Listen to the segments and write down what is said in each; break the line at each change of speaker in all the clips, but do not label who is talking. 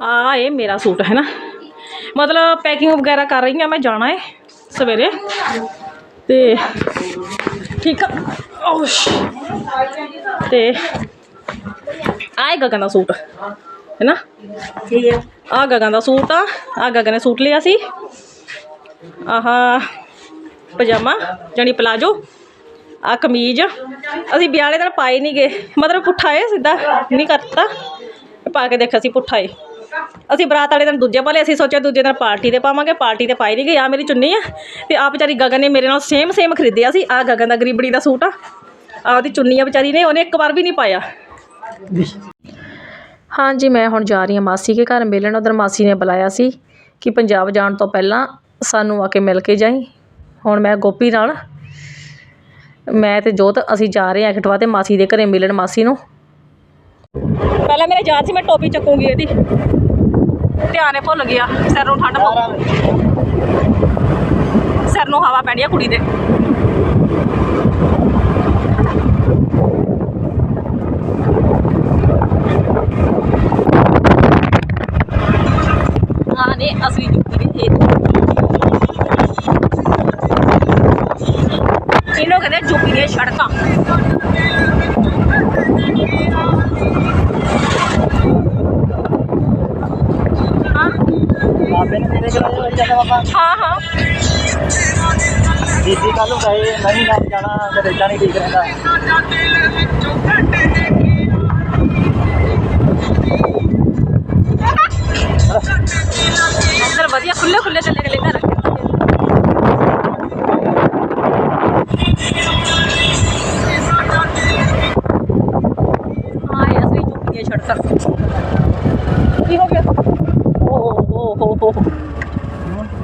ਆ ਇਹ ਮੇਰਾ ਸੂਟ ਹੈ ਨਾ। ਮਤਲਬ ਪੈਕਿੰਗ ਵਗੈਰਾ ਕਰ ਰਹੀ ਹਾਂ ਮੈਂ ਜਾਣਾ ਹੈ ਸਵੇਰੇ। ਤੇ ਠੀਕ ਆ। ਓਹ ਸ਼। ਤੇ ਆਏ ਗਗਨ ਦਾ ਸੂਟ ਹੈ ਨਾ?
ਠੀਕ ਹੈ।
ਆ ਗਗਨ ਦਾ ਸੂਟ ਆ ਆ ਗਗਨ ਨੇ ਸੂਟ ਲਿਆ ਸੀ। ਆਹ ਪਜਾਮਾ ਜਾਣੀ ਪਲਾਜੋ ਆ ਕਮੀਜ਼। ਅਸੀਂ ਵਿਆਹ ਵਾਲੇ ਦਿਨ ਪਾਏ ਨਹੀਂ ਗਏ ਮਤਲਬ ਪੁੱਠਾ ਏ ਸਿੱਧਾ ਨਹੀਂ ਕਰਤਾ। ਪਾ ਕੇ ਦੇਖਿਆ ਸੀ ਪੁੱਠਾ ਏ ਅਸੀਂ ਬਰਾਤ ਵਾਲੇ ਦਿਨ ਦੂਜੇ ਪਾਲੇ ਅਸੀਂ ਸੋਚਿਆ ਦੂਜੇ ਦਿਨ ਪਾਰਟੀ ਤੇ ਪਾਵਾਂਗੇ ਪਾਰਟੀ ਤੇ ਪਾਈ ਨਹੀਂ ਗਈ ਆ ਮੇਰੀ ਚੁੰਨੀ ਆ। ਤੇ ਆ ਵਿਚਾਰੀ ਗਗਨ ਨੇ ਮੇਰੇ ਨਾਲ ਸੇਮ ਸੇਮ ਖਰੀਦਿਆ ਸੀ ਆ ਗਗਨ ਦਾ ਗਰੀਬੜੀ ਦਾ ਸੂਟ ਆ। ਆ ਉਹਦੀ ਚੁੰਨੀ ਆ ਵਿਚਾਰੀ ਨੇ ਉਹਨੇ ਇੱਕ ਵਾਰ ਵੀ ਨਹੀਂ ਪਾਇਆ। ਹਾਂਜੀ ਮੈਂ ਹੁਣ ਜਾ ਰਹੀ ਹਾਂ ਮਾਸੀ ਕੇ ਘਰ ਮਿਲਣ ਉਧਰ ਮਾਸੀ ਨੇ ਬੁਲਾਇਆ ਸੀ ਕਿ ਪੰਜਾਬ ਜਾਣ ਤੋਂ ਪਹਿਲਾਂ ਸਾਨੂੰ ਆ ਕੇ ਮਿਲ ਕੇ ਜਾਈ। ਹੁਣ ਮੈਂ ਗੋਪੀ ਨਾਲ ਮੈਂ ਤੇ ਜੋਤ ਅਸੀਂ ਜਾ ਰਹੇ ਹਾਂ ਖਟਵਾ ਤੇ ਮਾਸੀ ਦੇ ਘਰੇ ਮਿਲਣ ਮਾਸੀ ਨੂੰ। ਪਹਿਲਾਂ ਮੇਰੇ ਯਾਦ ਸੀ, ਮੈਂ ਟੋਪੀ ਚੱਕੂਗੀ ਇਹਦੀ। ਧਿਆਨੇ ਭੁੱਲ ਗਿਆ, ਸਿਰ ਨੂੰ ਠੰਡ ਪਊ। ਸਿਰ ਨੂੰ ਹਵਾ ਪੈਣੀ ਆ ਕੁੜੀ ਦੇ ਆ ਨੇ ਅਸਲੀ ਜੁੱਤੀ ਦੇ ਇਹ ਇਹਨੂੰ ਕਹਿੰਦੇ ਜੁੱਤੀ ਦੀਆਂ ਸੜਕਾਂ ਹਾਂ
ਬਾਬੇ ਨੇ ਮੇਰੇ ਕੋਲ ਆਇਆ ਜਾਂਦਾ ਬਾਬਾ
ਹਾਂ ਹਾਂ।
ਦੀਦੀ ਕੱਲ ਨੂੰ ਕਹੇ ਮੈਂ ਵੀ ਨਾਲ ਜਾਣਾ ਤੇ ਇਦਾਂ ਨਹੀਂ ਠੀਕ ਰਹਿੰਦਾ।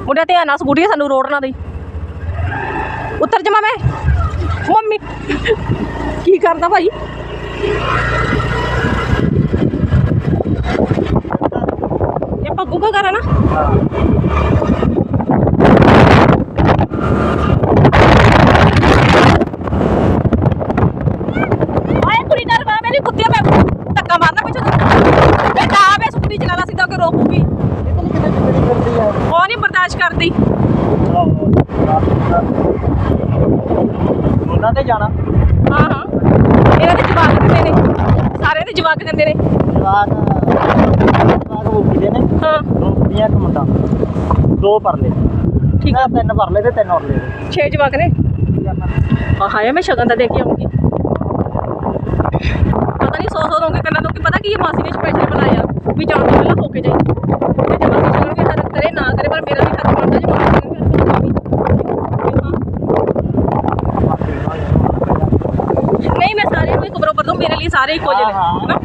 ਮੁੰਡਾ ਧਿਆਨ ਨਾਲ ਸਕੂਟੀ ਸਾਨੂੰ ਰੋਡ ਨਾ ਦੇਈ ਉੱਤਰ ਜਮਾ ਮੈਂ। ਮੰਮੀ, ਕੀ ਕਰਦਾ ਭਾਈ? ਇਹ ਪੱਗੂ ਕਾ ਕਰਾ ਨਾ ਆਏ ਕੁੜੀ ਨਾਲ ਵਾ ਮੇਰੀ ਕੁੱਤੀਆਂ ਮੈਂ ਧੱਕਾ ਮਾਰਨਾ ਪਿੱਛੋਂ ਦੀ। ਬੇਟਾ ਆਵੇ ਸਕੂਟੀ ਚਲਾ ਲਾ ਸਿੱਧਾ ਹੋ ਕੇ ਰੋਕੂਗੀ ਉਹ ਨਹੀਂ ਬਰਦਾਸ਼ਤ ਕਰਦੀ
ਉਹਨਾਂ ਤੇ ਜਾਣਾ।
ਹਾਂ ਹਾਂ। ਇਹਨਾਂ ਦੇ ਜਵਾਕ ਦਿੰਦੇ ਨੇ। ਸਾਰਿਆਂ ਦੇ ਜਵਾਕ ਦਿੰਦੇ ਨੇ।
ਜਵਾਕ ਜਵਾਕ ਮੁੱਕੀ ਦੇ ਨੇ।
ਹਾਂ।
ਦੋ ਕੁੜੀਆਂ ਇੱਕ ਮੁੰਡਾ। ਦੋ ਪਰਲੇ।
ਠੀਕ
ਆ। ਤਿੰਨ ਪਰਲੇ ਤੇ ਤਿੰਨ ਔਰਲੇ
ਛੇ ਜਵਾਕ ਨੇ। ਆ ਹਾਏ ਮੈਂ ਸ਼ਗਨ ਦਾ ਦੇ ਕੇ ਆਉਂਗੀ। ਪਤਾ ਨਹੀਂ ਸੌ ਸੌ ਦੋਗੇ ਕਿੰਨਾ ਦੋਗੇ ਪਤਾ ਕੀ ਇਹ ਮਾਸੀ ਨੇ ਸਪੈਸ਼ਲ ਬਣਾਇਆ। ਵੀ ਜਾਣ ਤੋਂ ਪਹਿਲਾਂ ਹੋ ਕੇ ਜਾਈ ਤੇ ਜੇ ਮਾਸੀ ਚਲਣਗੇ ਹੱਥ ਕਰੇ ਨਾ ਕਰੇ ਪਰ ਮੇਰਾ ਵੀ ਹੱਥ ਬਣਦਾ ਜੇ ਮਾਸੀ ਚਲਣਗੇ ਹੱਥ ਨਹੀਂ ਮੈਂ ਸਾਰੇ ਨੂੰ ਇੱਕ ਬਰੋਬਰ ਦੂੰ ਮੇਰੇ ਲਈ ਸਾਰੇ ਇੱਕੋ ਜਿਹੇ ਨੇ। ਹਨਾ?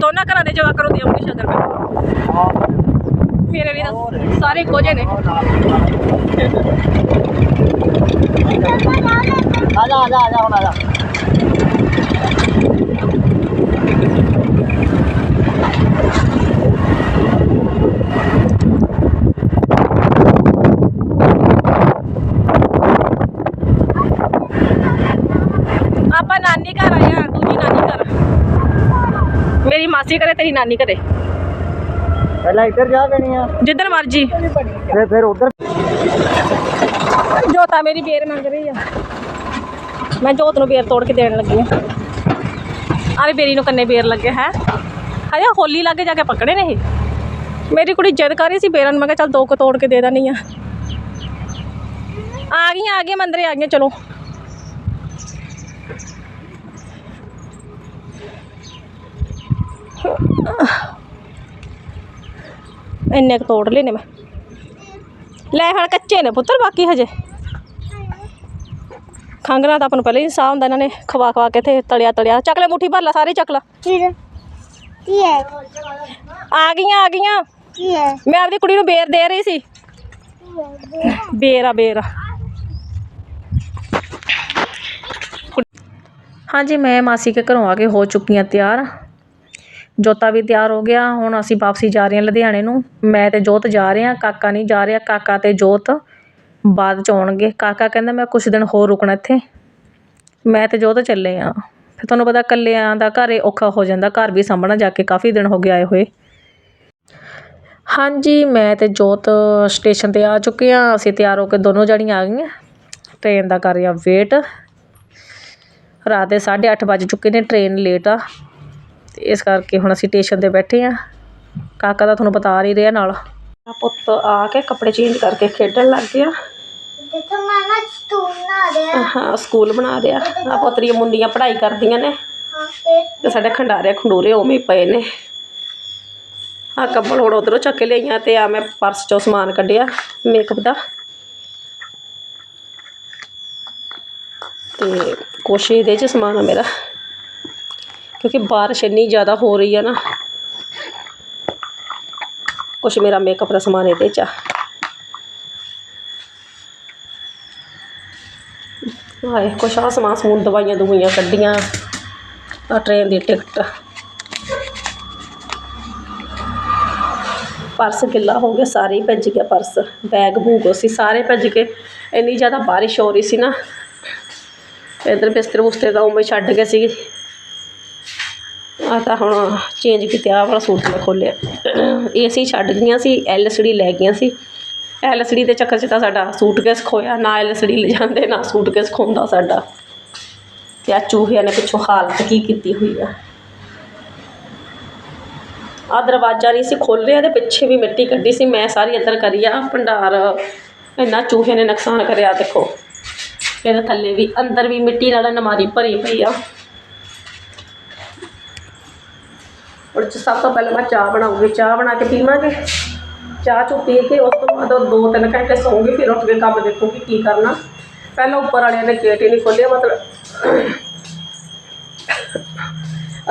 ਦੋਨਾਂ ਘਰਾਂ ਦੇ ਜਵਾਕਾਂ ਨੂੰ ਮੈਂ
ਹਾਂ
ਮੇਰੇ ਲਈ ਤਾਂ ਸਾਰੇ ਇੱਕੋ ਜਿਹੇ ਨੇ।
ਆ ਜਾ ਆ ਜਾ ਆ ਜਾ ਹੁਣ ਆ ਜਾ
ਆਪਾਂ ਨਾਨੀ ਘਰ ਆਏ ਆ ਦੂਜੀ ਨਾਨੀ ਘਰ ਮੇਰੀ ਮਾਸੀ ਘਰੇ ਤੇਰੀ ਨਾਨੀ ਘਰੇ।
ਪਹਿਲਾਂ ਇੱਧਰ ਜਾ ਪੈਣੀ ਆ।
ਜਿੱਧਰ ਮਰਜ਼ੀ।
ਤੇ ਫਿਰ ਉਧਰ
ਜੋਤਾ ਮੇਰੀ ਬੇਰ ਮੰਗ ਰਹੀ ਆ। ਮੈਂ ਜੋਤ ਨੂੰ ਬੇਰ ਤੋੜ ਕੇ ਦੇਣ ਲੱਗੀ ਆ। ਆਰੇ ਬੇਰੀ ਨੂੰ ਕੰਨੇ ਬੇਰ ਲੱਗੇ ਹੈ? ਹਜੇ ਹੋਲੀ ਲਾਗੇ ਜਾ ਕੇ ਪਕੜੇ ਨੇ ਇਹ। ਮੇਰੀ ਕੁੜੀ ਜਿੱਦ ਕਰ ਰਹੀ ਸੀ ਬੇਰਾਂ ਨੂੰ ਮੈਂ ਕਿਹਾ ਚੱਲ ਦੋ ਕੁ ਤੋੜ ਕੇ ਦੇ ਦੇਣੀ ਆ। ਆ ਗਈਆਂ ਆ ਗਈਆਂ ਮੈਂ ਅੰਦਰੇ ਆ ਗਈਆਂ ਚਲੋ। ਇੰਨੇ ਕੁ ਤੋੜ ਲਏ ਨੇ ਮੈਂ ਲੈ ਹੁਣ ਕੱਚੇ ਨੇ ਪੁੱਤਰ ਬਾਕੀ ਹਜੇ ਖੰਗਣਾ ਤਾਂ ਆਪਾਂ ਨੂੰ ਪਹਿਲਾਂ ਹੀ ਸਾਹ ਹੁੰਦਾ ਇਹਨਾਂ ਨੇ ਖਵਾ ਖਵਾ ਕੇ ਤੇ ਤਲਿਆ ਤਲਿਆ ਚੱਕ ਲੈ ਮੁੱਠੀ ਭਰ ਲੈ ਸਾਰੇ ਚੱਕ ਲੈ
ਕੀ ਕੀ ਹੈ
ਆ ਗਈਆਂ ਆ ਗਈਆਂ
ਕੀ ਹੈ
ਮੈਂ ਆਪਦੀ ਕੁੜੀ ਨੂੰ ਬੇਰ ਦੇ ਰਹੀ ਸੀ ਬੇਰ ਜੋਤਾ ਵੀ ਤਿਆਰ ਹੋ ਗਿਆ। ਹੁਣ ਅਸੀਂ ਵਾਪਸੀ ਜਾ ਰਹੇ ਹਾਂ ਲੁਧਿਆਣੇ ਨੂੰ। ਮੈਂ ਤੇ ਜੋਤ ਜਾ ਰਹੇ ਹਾਂ, ਕਾਕਾ ਨਹੀਂ ਜਾ ਰਿਹਾ। ਕਾਕਾ ਅਤੇ ਜੋਤ ਬਾਅਦ ਚ ਆਉਣਗੇ। ਕਾਕਾ ਕਹਿੰਦਾ, ਮੈਂ ਕੁਛ ਦਿਨ ਹੋਰ ਰੁਕਣਾ ਇੱਥੇ। ਮੈਂ ਤੇ ਜੋਤ ਚੱਲੇ ਹਾਂ। ਫਿਰ ਤੁਹਾਨੂੰ ਪਤਾ ਇਕੱਲਿਆਂ ਦਾ ਘਰ ਇਹ ਔਖਾ ਹੋ ਜਾਂਦਾ। ਘਰ ਵੀ ਸਾਂਭਣਾ ਜਾ ਕੇ ਕਾਫੀ ਦਿਨ ਹੋ ਗਏ ਆਏ ਹੋਏ। ਹਾਂਜੀ, ਮੈਂ ਤੇ ਜੋਤ ਸਟੇਸ਼ਨ ਤੇ ਆ ਚੁੱਕੇ ਹਾਂ। ਅਸੀਂ ਤਿਆਰ ਹੋ ਕੇ ਦੋਨੋਂ ਜਣੀਆਂ ਆ ਗਈਆਂ। ਟ੍ਰੇਨ ਦਾ ਕਰ ਰਹੀ ਆ ਵੇਟ। ਰਾਤ ਦੇ 8:30 ਵੱਜ ਚੁੱਕੇ ਨੇ। ਟ੍ਰੇਨ ਲੇਟ ਆ। ਤੇ ਇਸ ਕਰਕੇ ਹੁਣ ਅਸੀਂ ਸਟੇਸ਼ਨ ਤੇ ਬੈਠੇ ਆ ਕਾਕਾ ਦਾ ਤੁਹਾਨੂੰ ਬਤਾ ਨਹੀਂ ਰਿਹਾ ਨਾਲ। ਪੁੱਤ ਆ ਕੇ ਕੱਪੜੇ ਚੇਂਜ ਕਰਕੇ ਖੇਡਣ ਲੱਗ ਗਿਆ।
ਦੇਖੋ ਮਾਮਾ ਤੂੰ ਨਾ ਦੇ
ਹਾਂ ਸਕੂਲ ਬਣਾ ਰਿਹਾ। ਆ ਪੁੱਤਰੀਆਂ ਮੁੰਡੀਆਂ ਪੜ੍ਹਾਈ ਕਰਦੀਆਂ ਨੇ।
ਹਾਂ
ਤੇ ਸਾਡੇ ਖੰਡਾਰੇ ਖੰਡੂਰੇ ਉਵੇਂ ਹੀ ਪਏ ਨੇ। ਆ ਕੰਬਲ ਹੁਣ ਉਧਰੋਂ ਚੱਕ ਕੇ ਲਈਆਂ ਤੇ ਆ ਮੈਂ ਪਰਸ ਚੋਂ ਸਮਾਨ ਕੱਢਿਆ ਮੇਕਅਪ ਦਾ। ਤੇ ਕੁਛ ਇਹਦੇ ਚ ਸਮਾਨ ਆ ਮੇਰਾ। ਕਿਉਂਕਿ ਬਾਰਿਸ਼ ਇੰਨੀ ਜ਼ਿਆਦਾ ਹੋ ਰਹੀ ਹੈ ਨਾ। ਕੁਛ ਮੇਰਾ ਮੇਕਅਪ ਦਾ ਸਮਾਨ ਇਹਦੇ ਚ ਆ। ਆਏ, ਕੁਛ ਆ ਸਮਾਨ, ਸਮੂਨ ਦਵਾਈਆਂ ਦਵਾਈਆਂ ਕੱਢੀਆਂ। ਆ ਟ੍ਰੇਨ ਦੀ ਟਿਕਟ ਪਰਸ ਗਿੱਲਾ ਹੋ ਗਿਆ, ਸਾਰੇ ਹੀ ਭਿੱਜ ਗਿਆ ਪਰਸ। ਬੈਗ ਬੂਗ ਸੀ, ਸਾਰੇ ਭਿੱਜ ਗਏ। ਇੰਨੀ ਜ਼ਿਆਦਾ ਬਾਰਿਸ਼ ਹੋ ਰਹੀ ਸੀ ਨਾ। ਇਧਰ ਬਿਸਤਰੇ ਬੁਸਤਰੇ ਤਾਂ ਉਵੇਂ ਛੱਡ ਗਏ ਸੀ ਆ ਤਾਂ ਹੁਣ ਚੇਂਜ ਕੀਤੇ, ਆਹ ਵਾਲਾ ਸੂਟ ਮੈਂ ਖੋਲਿਆ। ਇਹ ਅਸੀਂ ਛੱਡ ਗਈਆਂ ਸੀ ਐਲਸੀਡੀ ਲੈ ਗਈਆਂ ਸੀ। ਐਲਸੀਡੀ ਦੇ ਚੱਕਰ 'ਚ ਤਾਂ ਸਾਡਾ ਸੂਟਕੇਸ ਖੋਇਆ, ਨਾ ਐਲਸੀਡੀ ਲੈ ਜਾਂਦੇ, ਨਾ ਸੂਟਕੇਸ ਖੋਂਦਾ ਸਾਡਾ। ਤੇ ਆ ਚੂਹਿਆਂ ਨੇ ਪਿੱਛੋਂ ਹਾਲਤ ਕੀ ਕੀਤੀ ਹੋਈ ਆ। ਆ ਦਰਵਾਜ਼ਾ ਨਹੀਂ ਸੀ ਰਿਹਾ ਤੇ ਪਿੱਛੇ ਵੀ ਮਿੱਟੀ ਕੱਢੀ ਸੀ, ਮੈਂ ਸਾਰੀ ਅੰਦਰ ਕਰੀ ਆ, ਭੰਡਾਰ ਇੰਨਾ ਚੂਹੇ ਨੇ ਨੁਕਸਾਨ ਕਰਿਆ, ਦੇਖੋ। ਇਹਦੇ ਥੱਲੇ ਵੀ, ਅੰਦਰ ਵੀ ਮਿੱਟੀ ਨਾਲ ਨਮਾਰੀ ਭਰੀ ਪਈ ਆ। ਔਰ ਸਭ ਤੋਂ ਪਹਿਲਾਂ ਮੈਂ ਚਾਹ ਬਣਾਉਂਗੀ। ਚਾਹ ਬਣਾ ਕੇ ਪੀਵਾਂਗੇ? ਚਾਹ ਚੁ ਪੀ ਕੇ ਉਸ ਤੋਂ ਬਾਅਦ ਦੋ ਤਿੰਨ ਘੰਟੇ ਸੌਂਗੇ, ਫਿਰ ਉੱਠ ਕੇ ਕੰਮ ਦੇਖੂਗੀ ਕੀ ਕਰਨਾ। ਪਹਿਲਾਂ ਉੱਪਰ ਵਾਲਿਆਂ ਨੇ ਗੇਟ ਹੀ ਨਹੀਂ ਖੋਲ੍ਹਿਆ, ਮਤਲਬ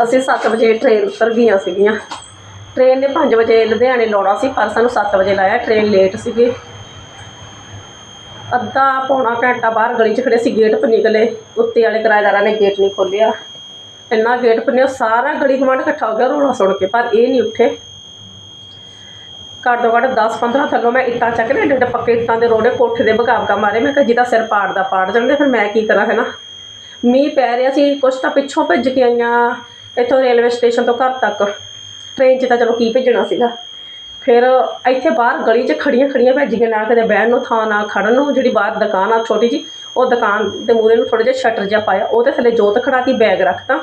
ਅਸੀਂ 7 ਵਜੇ ਟ੍ਰੇਨ ਉਤਰ ਗਈਆਂ ਸੀਗੀਆਂ। ਟ੍ਰੇਨ ਨੇ 5 ਵਜੇ ਲੁਧਿਆਣੇ ਲਾਉਣਾ ਸੀ, ਪਰ ਸਾਨੂੰ 7 ਵਜੇ ਲਾਇਆ ਟ੍ਰੇਨ ਲੇਟ ਸੀਗੀ। ਅੱਧਾ ਪੌਣਾ ਘੰਟਾ ਬਾਹਰ ਗਲੀ 'ਚ ਖੜੇ ਸੀ, ਗੇਟ ਪਰ ਨਿਕਲੇ। ਉੱਤੇ ਵਾਲੇ ਕਿਰਾਏਦਾਰਾਂ ਨੇ ਗੇਟ ਨਹੀਂ ਖੋਲ੍ਹਿਆ। ਇੰਨਾ ਗੇਟ ਪੰਨਿਆ ਸਾਰਾ ਗਲੀ ਗਵਾਂਢ ਇਕੱਠਾ ਹੋ ਗਿਆ ਰੋਲਾ ਸੁਣ ਕੇ, ਪਰ ਇਹ ਨਹੀਂ ਉੱਠੇ। ਘੱਟ ਤੋਂ ਘੱਟ 10 15 ਥੱਲੋਂ ਮੈਂ ਇੱਟਾਂ ਚੱਕ ਲਿਆ ਏਡੇ ਏਡੇ ਪੱਕੇ ਇੱਟਾਂ ਦੇ ਰੋੜੇ ਕੋਠੇ ਦੇ ਬਗਾਵਕਾ ਮਾਰੇ, ਮੈਂ ਕਿਹਾ ਜਿਹਦਾ ਸਿਰ ਪਾੜਦਾ ਪਾੜ ਜਾਣਗੇ, ਫਿਰ ਮੈਂ ਕੀ ਕਰਾਂ ਹੈ ਨਾ ਮੀਂਹ ਪੈ ਰਿਹਾ ਸੀ, ਕੁਛ ਤਾਂ ਪਿੱਛੋਂ ਭੱਜ ਕੇ ਆਈਆਂ ਇੱਥੋਂ ਰੇਲਵੇ ਸਟੇਸ਼ਨ ਤੋਂ ਘਰ ਤੱਕ। ਟ੍ਰੇਨ 'ਚ ਤਾਂ ਚਲੋ ਕੀ ਭੇਜਣਾ ਸੀਗਾ। ਫਿਰ ਇੱਥੇ ਬਾਹਰ ਗਲੀ 'ਚ ਖੜੀਆਂ ਖੜੀਆਂ ਭੱਜ ਗਈਆਂ ਨਾ ਕਦੇ ਬਹਿਣ ਨੂੰ, ਥਾਂ ਨਾ ਖੜਨ ਨੂੰ, ਜਿਹੜੀ ਬਾਹਰ ਦੁਕਾਨ ਆ, ਛੋਟੀ ਜੀ ਉਹ ਦੁਕਾਨ ਦੇ ਮੂਹਰੇ ਨੂੰ ਥੋੜ੍ਹਾ ਜਿਹਾ ਸ਼ਟਰ ਜਿਹਾ ਪਾਇਆ ਉਹਦੇ ਥੱਲੇ ਜੋਤ ਖੜਾਤੀ ਬੈਗ ਰੱਖਤਾ।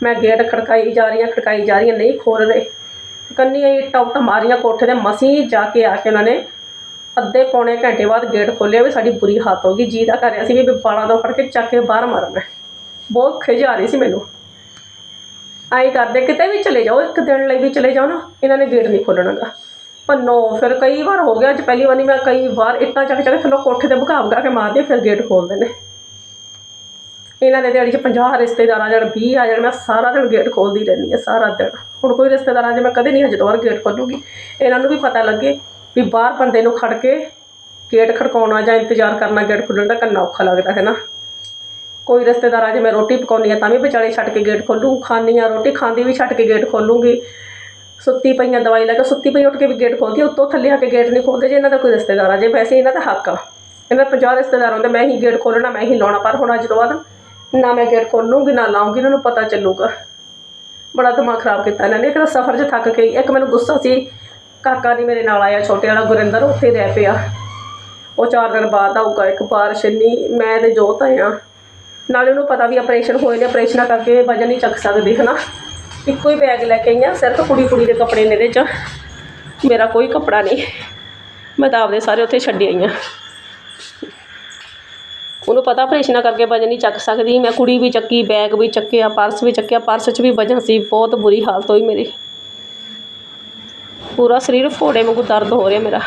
ਮੈਂ ਗੇਟ ਖੜਕਾਈ ਜਾ ਰਹੀ ਹਾਂ, ਖੜਕਾਈ ਜਾ ਰਹੀ ਹਾਂ, ਨਹੀਂ ਖੋਲ ਰਹੇ। ਕੰਨੀਆਂ ਇੱਟਾਂ ਉੱਟਾਂ ਮਾਰੀਆਂ ਕੋਠੇ ਦੇ ਮਸੀਂ ਜਾ ਕੇ ਆ ਕੇ ਉਹਨਾਂ ਨੇ ਅੱਧੇ ਪੌਣੇ ਘੰਟੇ ਬਾਅਦ ਗੇਟ ਖੋਲ੍ਹਿਆ ਵੀ ਸਾਡੀ ਬੁਰੀ ਹਾਲਤ ਹੋ ਗਈ, ਜੀ ਦਾ ਕਰ ਰਿਹਾ ਸੀ ਵੀ ਬਾਲਾਂ ਤੋਂ ਫੜ ਕੇ ਚੱਕ ਕੇ ਬਾਹਰ ਮਾਰਾਂ ਮੈਂ। ਬਹੁਤ ਖਿਝ ਆ ਰਹੀ ਸੀ ਮੈਨੂੰ। ਆਈ ਕਰਦੇ ਕਿਤੇ ਵੀ ਚਲੇ ਜਾਓ, ਇੱਕ ਦਿਨ ਲਈ ਵੀ ਚਲੇ ਜਾਓ ਨਾ, ਇਹਨਾਂ ਨੇ ਗੇਟ ਨਹੀਂ ਖੋਲਣਾਗਾ ਪੰਨੋ ਫਿਰ ਕਈ ਵਾਰ ਹੋ ਗਿਆ, ਅੱਜ ਪਹਿਲੀ ਵਾਰੀ ਮੈਂ ਕਈ ਵਾਰ ਇੱਟਾਂ ਚੱਕ ਚੱਕ ਥੱਲੋਂ ਕੋਠੇ ਤੇ ਭਗਾ ਭਗਾ ਕੇ ਮਾਰਦੇ ਫਿਰ ਗੇਟ ਖੋਲਦੇ ਨੇ। ਇਹਨਾਂ ਦੇ ਦਿਹਾੜੀ 'ਚ 50 ਰਿਸ਼ਤੇਦਾਰ ਆ ਜਾਣ 20 ਆ ਜਾਣ ਮੈਂ ਸਾਰਾ ਦਿਨ ਗੇਟ ਖੋਲਦੀ ਰਹਿੰਦੀ ਹਾਂ ਸਾਰਾ ਦਿਨ। ਹੁਣ ਕੋਈ ਰਿਸ਼ਤੇਦਾਰਾਂ ਆ ਮੈਂ ਕਦੇ ਨਹੀਂ ਹਜੇ ਤੋਂ ਬਾਅਦ ਗੇਟ ਖੋਲੂਗੀ। ਇਹਨਾਂ ਨੂੰ ਵੀ ਪਤਾ ਲੱਗੇ ਵੀ ਬਾਹਰ ਬੰਦੇ ਨੂੰ ਖੜ ਕੇ ਗੇਟ ਖੜਕਾਉਣਾ ਜਾਂ ਇੰਤਜ਼ਾਰ ਕਰਨਾ ਗੇਟ ਖੁੱਲਣ ਦਾ ਕਿੰਨਾ ਔਖਾ ਲੱਗਦਾ ਹੈ ਨਾ? ਕੋਈ ਰਿਸ਼ਤੇਦਾਰ ਆ ਜੇ ਮੈਂ ਰੋਟੀ ਪਕਾਉਂਦੀ ਆ ਤਾਂ ਵੀ ਵਿਚਾਲੇ ਛੱਡ ਕੇ ਗੇਟ ਖੋਲੂ ਖਾਂਦੀ ਆ ਰੋਟੀ ਖਾਂਦੀ ਵੀ ਛੱਡ ਕੇ ਗੇਟ ਖੋਲੂੰਗੀ। ਸੁੱਤੀ ਪਈਆਂ ਦਵਾਈ ਲੈ ਕੇ ਸੁੱਤੀ ਪਈ ਉੱਠ ਕੇ ਵੀ ਗੇਟ ਖੋਲਦੀ ਆ, ਉੱਤੋਂ ਥੱਲੇ ਆ ਕੇ ਗੇਟ ਨਹੀਂ ਖੋਲਦੇ ਜੇ ਇਹਨਾਂ ਦਾ ਕੋਈ ਰਿਸ਼ਤੇਦਾਰ ਆ ਜੇ ਵੈਸੇ ਇਹਨਾਂ ਦਾ ਹੱਕ ਆ। ਇਹਨਾਂ ਦੇ 50 ਰਿਸ਼ਤੇਦਾਰ ਹੁੰਦੇ ਮੈਂ ਹੀ ਗੇਟ ਖੋਲਣਾ ਮੈਂ ਹੀ ਲਾਉਣਾ ਪਰ ਹੁਣ ਅੱਜ ਤੋਂ ਬਾਅਦ ਨਾ ਮੈਂ ਗੇਟ ਖੋਲੂੰਗੀ, ਨਾ ਲਾਉਂਗੀ, ਇਹਨਾਂ ਨੂੰ ਪਤਾ ਚੱਲੂਗਾ। ਬੜਾ ਦਿਮਾਗ ਖਰਾਬ ਕੀਤਾ ਇਹਨਾਂ ਨੇ। ਇੱਕ ਤਾਂ ਸਫ਼ਰ 'ਚ ਥੱਕ ਗਈ, ਇੱਕ ਮੈਨੂੰ ਗੁੱਸਾ ਸੀ। ਕਾਕਾ ਨਹੀਂ ਮੇਰੇ ਨਾਲ ਆਇਆ, ਛੋਟੇ ਵਾਲਾ ਗੁਰਿੰਦਰ ਉੱਥੇ ਰਹਿ ਪਿਆ। ਉਹ ਚਾਰ ਦਿਨ ਬਾਅਦ ਆਊਗਾ, ਇੱਕ ਬਾਰਿਸ਼ ਨਹੀਂ ਮੈਂ ਤੇ ਜੋਤ ਆਇਆ ਨਾਲੇ ਉਹਨੂੰ ਪਤਾ ਵੀ ਆਪਰੇਸ਼ਨ ਹੋਏ ਨੇ ਆਪਰੇਸ਼ਨਾਂ ਕਰਕੇ ਵਜਨ ਨਹੀਂ ਚੱਕ ਸਕਦੀ ਹੈ ਨਾ ਇੱਕੋ ਹੀ ਬੈਗ ਲੈ ਕੇ ਆਈਆਂ, ਸਿਰਫ ਕੁੜੀ ਕੁੜੀ ਦੇ ਕੱਪੜੇ ਨੇ ਇਹਦੇ 'ਚ। ਮੇਰਾ ਕੋਈ ਕੱਪੜਾ ਨਹੀਂ। ਮੈਂ ਤਾਂ ਆਪਦੇ ਸਾਰੇ ਉੱਥੇ ਛੱਡ ਆਈਆਂ ਉਹਨੂੰ ਪਤਾ ਆਪਰੇਸ਼ਨਾਂ ਕਰਕੇ ਵਜਨ ਨਹੀਂ ਚੱਕ ਸਕਦੀ। ਮੈਂ ਕੁੜੀ ਵੀ ਚੱਕੀ, ਬੈਗ ਵੀ ਚੱਕਿਆ, ਪਰਸ ਵੀ ਚੱਕਿਆ। ਪਰਸ 'ਚ ਵੀ ਵਜਨ ਸੀ, ਬਹੁਤ ਬੁਰੀ ਹਾਲਤ ਹੋਈ ਮੇਰੀ। ਪੂਰਾ ਸਰੀਰ ਫੋੜੇ ਵਾਂਗੂ ਦਰਦ ਹੋ ਰਿਹਾ ਮੇਰਾ।